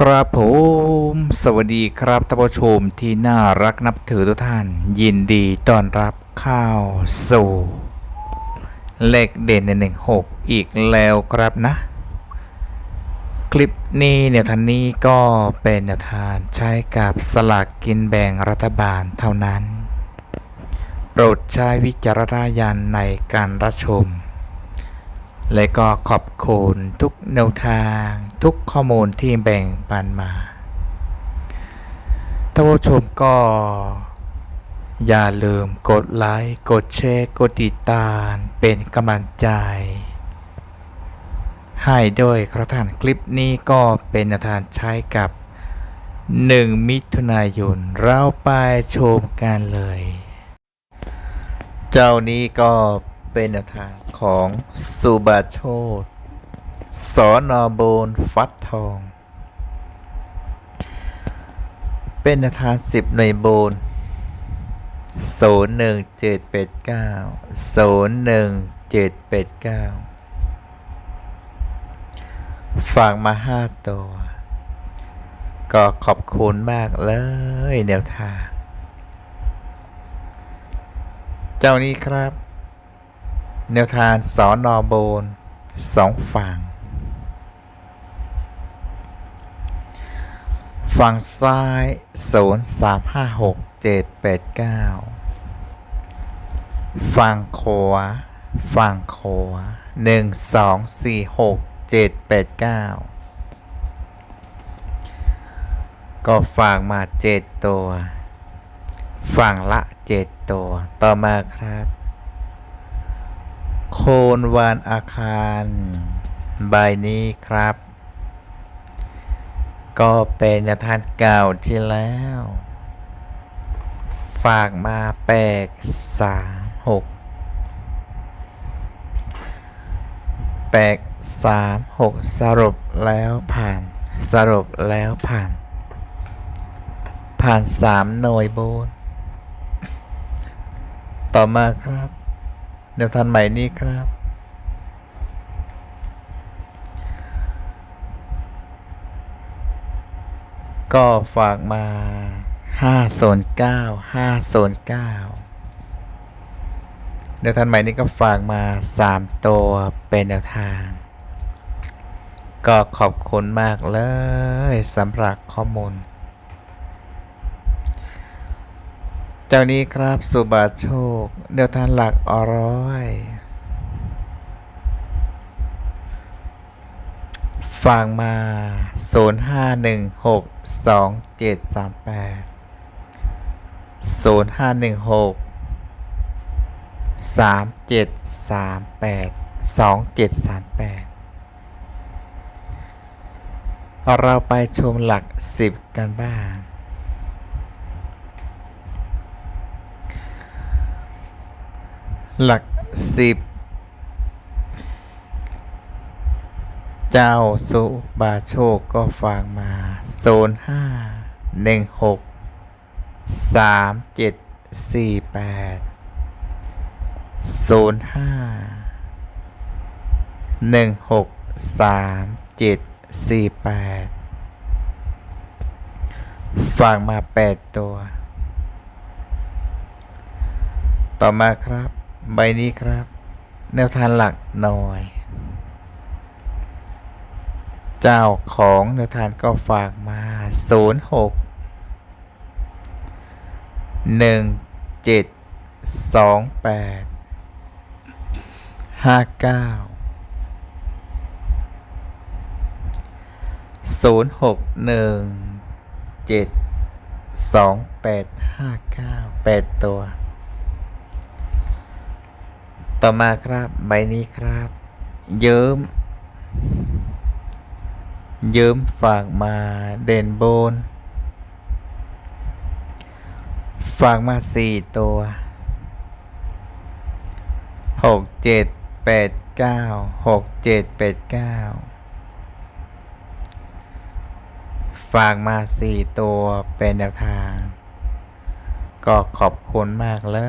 ครับผมสวัสดีครับท่านผู้ชมที่น่ารักนับถือทุกท่าน ยินดีต้อนรับเข้าสู่ เลขเด่นในหนึ่งหกอีกแล้วครับนะ คลิปนี้เนี่ยท่านนี้ก็เป็นแนวทางใช้กับสลากกินแบ่งรัฐบาลเท่านั้น โปรดใช้วิจารณญาณในการรับชม และก็ขอบคุณทุกแนวทางทุกข้อมูลที่แบ่งปันมาท่านผู้ชมก็ อย่าลืมกดไลค์ กดแชร์ กดติดตามเป็นกำลังใจ ให้ด้วยครับท่านคลิปนี้ก็เป็นแนวทางใช้กับ 1 มิถุนายนเราไปชมกันเลย เจ้านี้ก็เป็นแนวทาง ของสุบาโชตสอนอโบนฟัดทอง เป็นแนวทางสิบหน่วยโบนศูนย์หนึ่งเจ็ดแปดเก้าศูนย์หนึ่งเจ็ดแปดเก้าฝากมาห้าตัว ก็ขอบคุณมากเลยแนวทาง เจ้านี้ครับ แนวทางสอนอโบนสองฝั่ง ฝั่งซ้าย 0 3 5 6 7 8 9 ฝั่งขวา ฝั่งขวา 1 2 4 6 7 8 9 ก็ฝั่งมา 7 ตัว ฝั่งละ 7 ตัว ต่อมาครับ โคนวานอาคาร ใบนี้ครับ ก็เป็นแนทางเก่าที่แล้ว ฝากมาแปกสามหกแปกสามหกสรุปแล้วผ่าน สรุปแล้วผ่าน ผ่านสามหน่วยโบนต่อมาครับ แนวทางใหม่นี้ครับ ก็ฝากมา 509 509แนวทางใหม่นี้ก็ฝากมา 3 ตัวเป็นแนวทาง ก็ขอบคุณมากเลยสำหรับข้อมูล เจ้านี้ครับ สุบาโชคแนวทางหลักอร้อย ฟังมา 0 5 1 6 2 7 3 8 0 5 1 6 3 7 3 8 2 7 3 8 เราไปชมหลัก 10 กันบ้าง หลัก10เจ้าสุบาโชคก็ฟังมาโซนห้าหนึ่งหกสามเจ็ดสี่แปดโซนห้าหนึ่งหกสามเจ็ดสี่แปดฟังมาแปดตัว ต่อมาครับ ใบนี้ครับ แนวทางหลักหน่อย เจ้าของแนวทานก็ฝากมา 0 6 1 7 2 8 5 9 0 6 1 7 2 8 5 9 8 ตัว ต่อมาครับ ใบนี้ครับ เยิ้ม เยิ้มฝากมาเด่นโบน ฝากมาสี่ตัวหกเจ็ดแปดเก้าหกเจ็ดแปดเก้าฝากมาสี่ตัวเป็นแนวทาง ก็ขอบคุณมากเล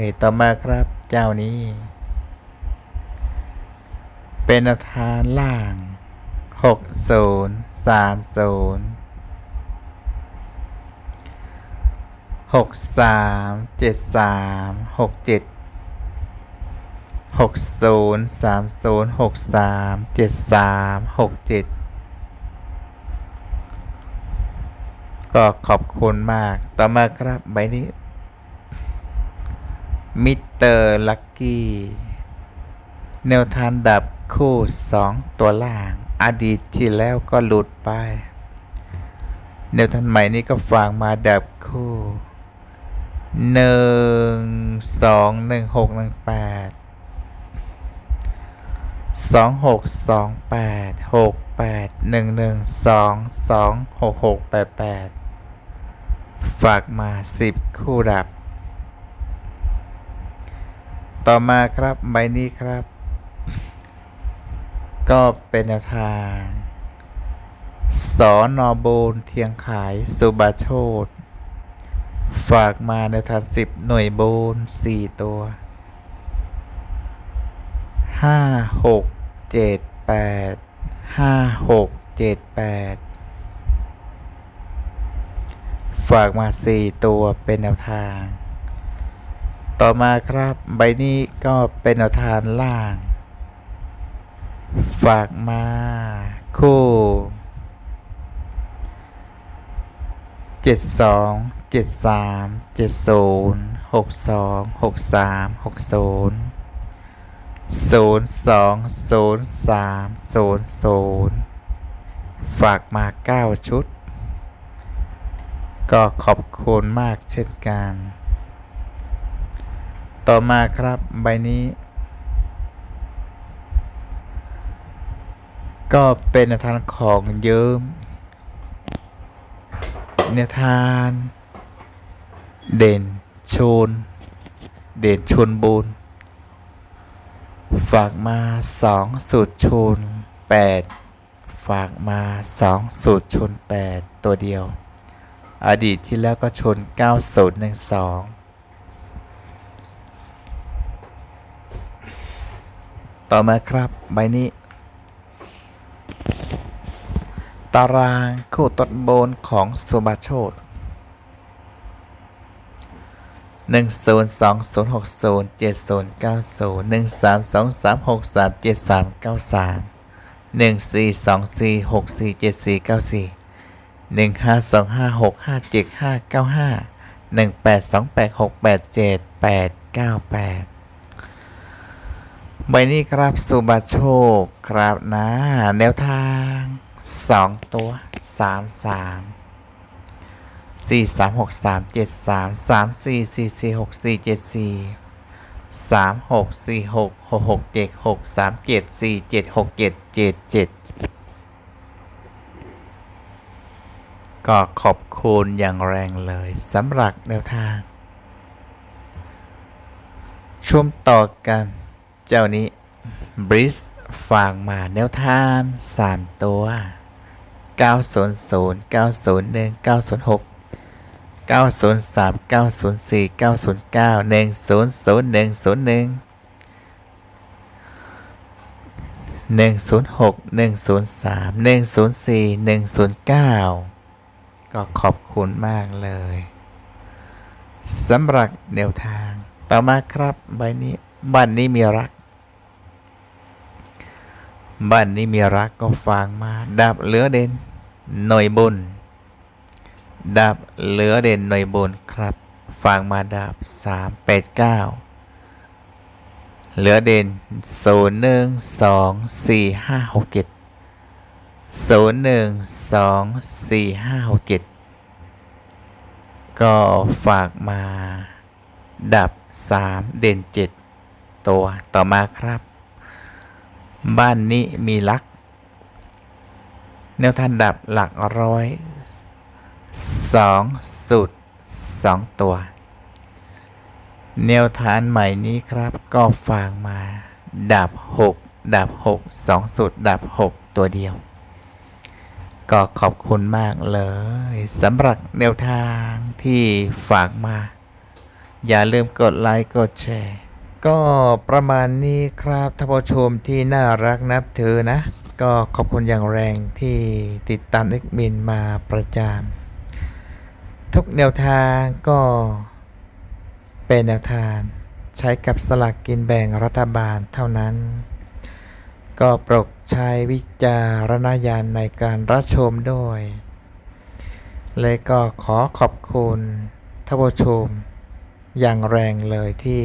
ย ต่อมาครับเจ้านี้ เป็นแนวทางล่างหกศูนย์สามศูนย์หกสามเจ็ดสามหกเจ็ดหกศูนย์สามศูนย์หกสามเจ็ดสามหกเจ็ดก็ขอบคุณมาก ต่อมาครับใบนี้ มิเตอร์ลักกี้ แนวทางดับ คู่สองตัวล่าง อดีตที่แล้วก็หลุดไปแนวทางใหม่นี้ก็ฟังมาดับคู่หนึ่งสองหนึ่งหกหนึ่งแปดสองหกสองแปดหกแปดหนึ่งหนึ่งสองสองหกหกแปดแปดฝากมาสิบคู่ดับ ต่อมาครับใบนี้ครับ ก็เป็นแนวทางสอนอบูนเทียงขายสุบาโชตฝากมาในวทางสิบหน่วยบูนสี่ตัวห้าหกเจ็ดแปดห้าหกเจ็ดแปดฝากมาสี่ตัวเป็นแนวทาง ต่อมาครับใบนี้ก็เป็นแนวทางล่าง ฝากมาคู่เจ็ดสองเจ็ดสามเจ็ดศูนย์หกสองหกสามหกศูนย์ศูนย์สองศูนย์สามศูนย์ศูนย์ฝากมาเก้าชุด ก็ขอบคุณมากเช่นกัน ต่อมาครับใบนี้ ก็เป็นแนวทางของเยิ้มแนวทางเด่นชน เด่นชนบูนฝากมาสองสูตรชนแปดฝากมาสองสูตรชนแปดตัวเดียว อดีตที่แล้วก็ชน9 0 1 2ต่อมาครับใบนี้ ตารางคู่ต้นบนของสุบาโชตหนึ่งศูนย์สองศูนย์หกศูนย์เจ็ดศูนย์เก้าศูนย์หนึ่งสามสองสามหกสามเจ็ดสามเก้าสามหนึ่งสี่สองสี่หกสี่เจ็ดสี่เก้าสี่หนึ่งห้าสองห้าหกห้าเจ็ดห้าเก้าห้าหนึ่งแปดสองแปดหกแปดเจ็ดแปดเก้าแปดใบนี้ครับสุบาโชค ครับนะ แนวทาง สองตัวสามสามสี่สามหกสามเจ็ดสามสามสี่สี่สี่หกสี่เจ็ดสี่สามหกสี่หกหกหกเจ็ดหกสามเจ็ดสี่เจ็ดหกเจ็ดเจ็ดเจ็ดก็ขอบคุณอย่างแรงเลยสำหรับแนวทางช่วมต่อกันเจ้านี้บริส ฝากมาแนวทาง3ตัว 900 901 906 903 904 909 100 101 106 103 104 109 ก็ขอบคุณมากเลยสำหรับแนวทาง ต่อมาครับใบนี้บ้านนี้มีรัก บ้านนี้มีรักก็ฟังมาดาบเหลือเด่นหน่วยบุญดาบเหลือเด่นหน่วยบุญครับฟังมาดาบสามแปดเก้าเหลือเด่นศูนย์หนึ่งสองสี่ห้าหกเจ็ดศูนย์หนึ่งสองสี่ห้าหกเจ็ดก็ฝากมาดับสามเด่นเจ็ดตัวต่อมาครับ บ้านนี้มีลัก แนวทางดับหลักร้อยสองสุดสองตัว แนวทางใหม่นี้ครับก็ฝากมาดับหกดับหกสองสุดดับหกตัวเดียว ก็ขอบคุณมากเลยสำหรับแนวทางที่ฝากมา อย่าลืมกดไลค์กดแชร์ ก็ประมาณนี้ครับท่านผู้ชมที่น่ารักนับถือนะ ก็ขอบคุณอย่างแรงที่ติดตามเอ็กมินมาประจานทุกแนวทางก็เป็นแนวทางใช้กับสลากกินแบ่งรัฐบาลเท่านั้น ก็ปรดใช้วิจารณญาณในการรับชมด้วยเลยก็ขอขอบคุณท่านผู้ชมอย่างแรงเลยที่